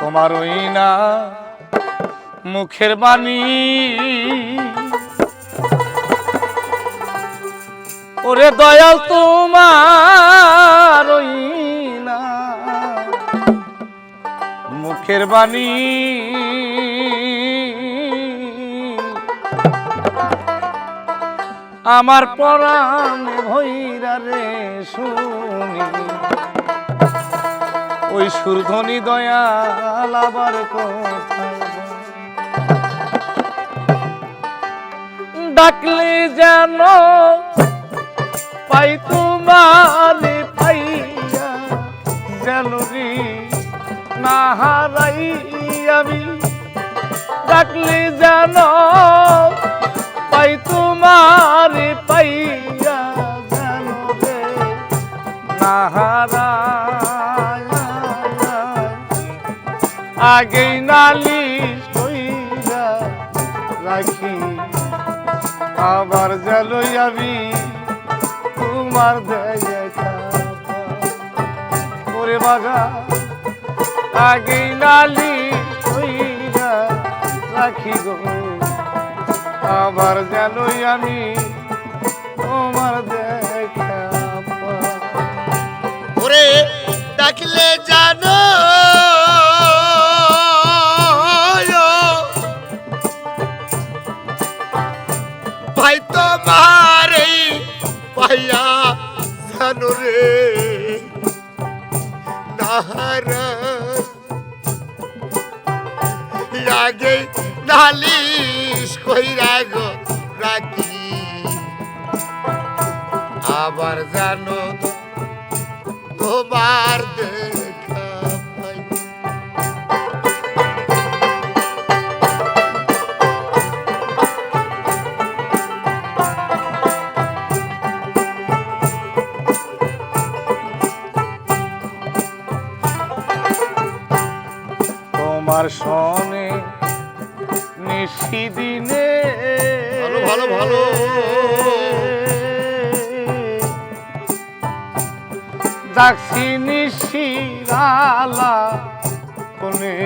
তোমার ওই না মুখের বাণী। ওরে দয়াল তোমার ওই না মুখের বাণী। আমার পরাণে ভৈরা রে শুনি। ওই সুরধনি দয়াল আবার ডাকলে যেন পাই তোমার পাইয়া, যেন রে না হারাই আমি। ডাকলে যেন পাই তোমার পাইয়া, যেন রে না হারাই আগেই নালিশ কইরা রাখি। আবার জালই আমি তোমার ওরে বাগা আগেই নালিশ কইরা রাখি গো। আবার জালই আমি তোমার দেখা ডাকলে জানো ভাই তোমার এই পাইয়া জানো রে। নাহারা লাগে নালিশ কইরা গো রাখি আবার জানো তোমার দেখা তোমার সনে নিশি দিনে ভালো, ভালো, ভালো। যাচ্ছি নিশিরালা কোনে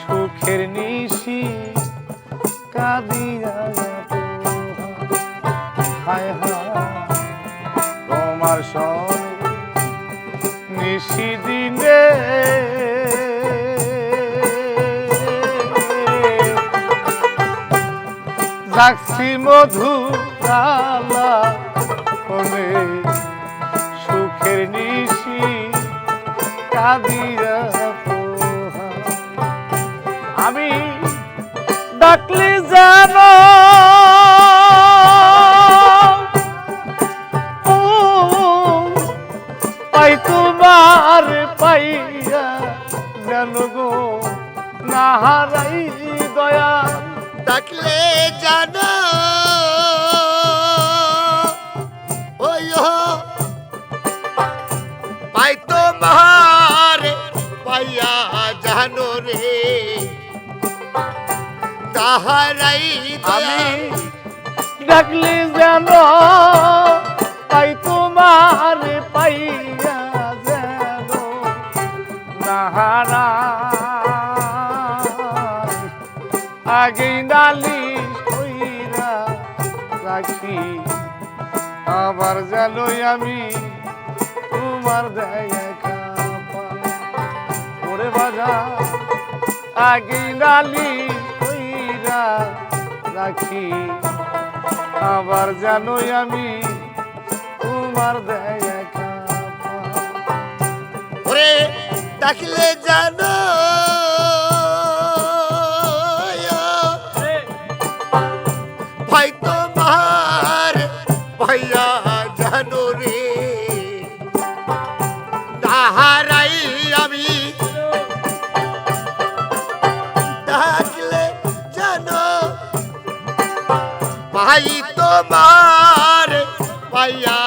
সুখের নিশি কাদিয়া হায় হায় তোমার সনে নিশি যাচ্ছি মধু কালা কোনে সুখের নিশি কাদিয়া। আমি ডাকলি জানো পাই তোমার পাইয়া যেন গো, না হারাই ডাকলে জানো। ওই পাই তোমার পাইয়া জানো রে। তাহারাই আমি ডাকলে যেন আবার জানোই আমি তোমার দেখা বাজা আগে নালি কইরা রাখি। আবার জানোই আমি তোমার দেখা। ওরে ডাকলে জানো তোমার ভাইয়া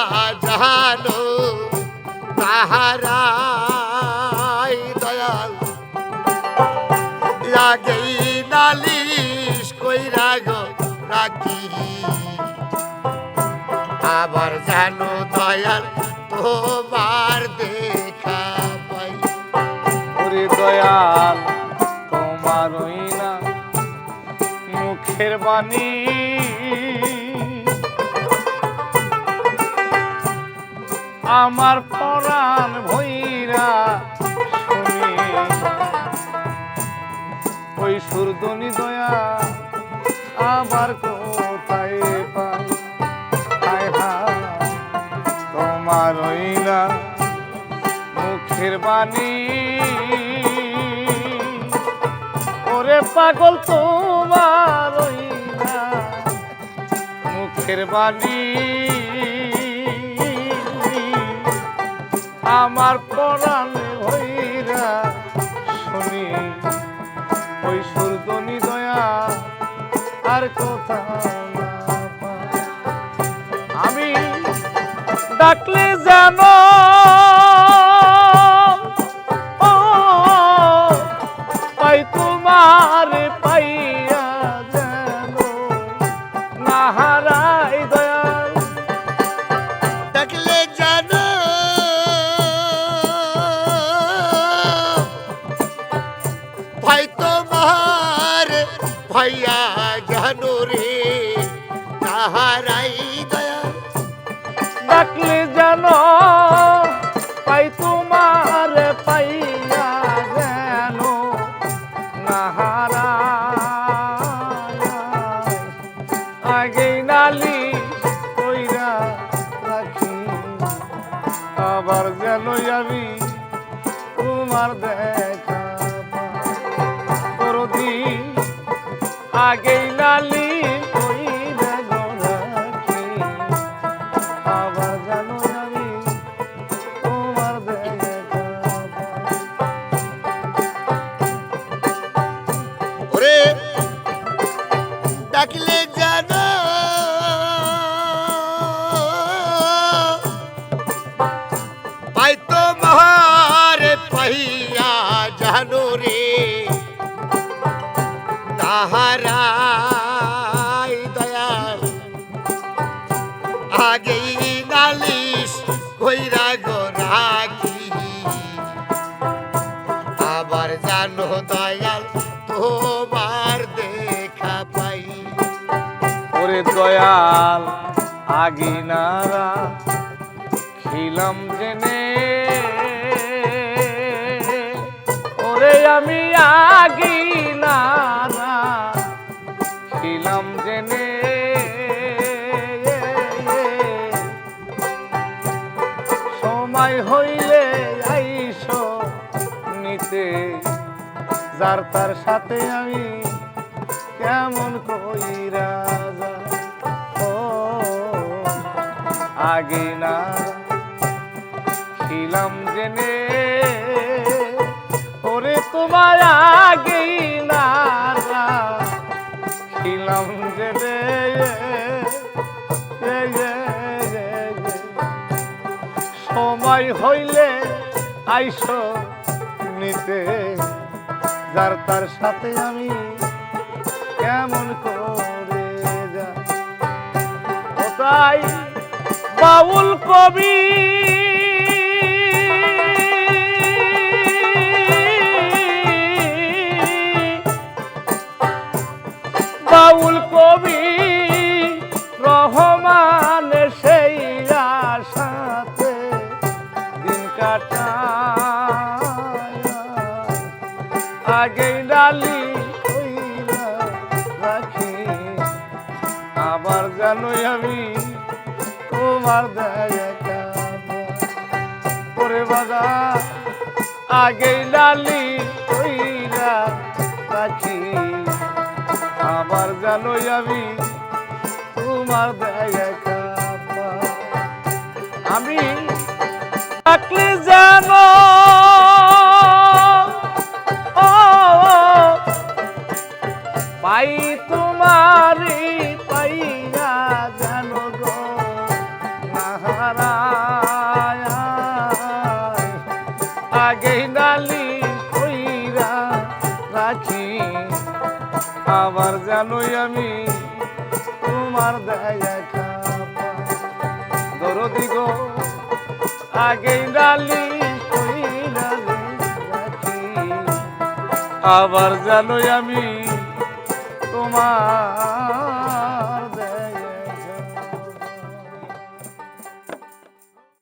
জানো তাহারাই দয়াল। লাগেই নালিশ কইরা গো রাখি। আবার জানো দয়াল, তোমার দেখা পাই। ওরে দয়াল তোমার ওই না মুখের বাণী। আমার পরাণ ভৈরা শুনি। ওই সুরদনি দয়া আবার কোথায় পাই? তোমার ওই না মুখের বাণী। ওরে পাগল, তোমার ওই না মুখের বাণী। আমার পরাণ হইরা শুনি ওই সুরদনি দয়া আর পাই। আমি ডাকলে জানো ও তোমার তাহারাই দয়া। ডাকলে জানো পাই তোমার পাইয়া যেন না হারাই আগে নালি কইরা রাখি, আবার যেন আমি তোমার দেখা করদি আগে নালি তাহারাই দয়াল। আগেই নালিশ কইরা গো রাখি আবার জানো দয়াল, তোমার দেখা পাই। ওরে দয়াল আগিনারা খিলাম জেনে। ওরে আমি আগিনারা হইলে আইসো নিতে, যার তার সাথে আমি কেমন কইরা রাজা ও, আগে না ছিলাম জেনে, ওরে তোমার আগে আইসো নিতে যার তার সাথে আমি কেমন করে যা তাই বাউল কবি আবার জানোই আমি তোমার দেখা করে বাদা আগে ডালি কইরা রাখি আবার জানোই আমি তোমার দেখা আমি পাই তোমারি, পাইয়া জানো গো। আগে ডালি কইরা রাখি। আবার জানোই আমি তোমার দেখা দরদি গো, আগে ডালি কইরা রাখি। আবার জানো আমি তোমার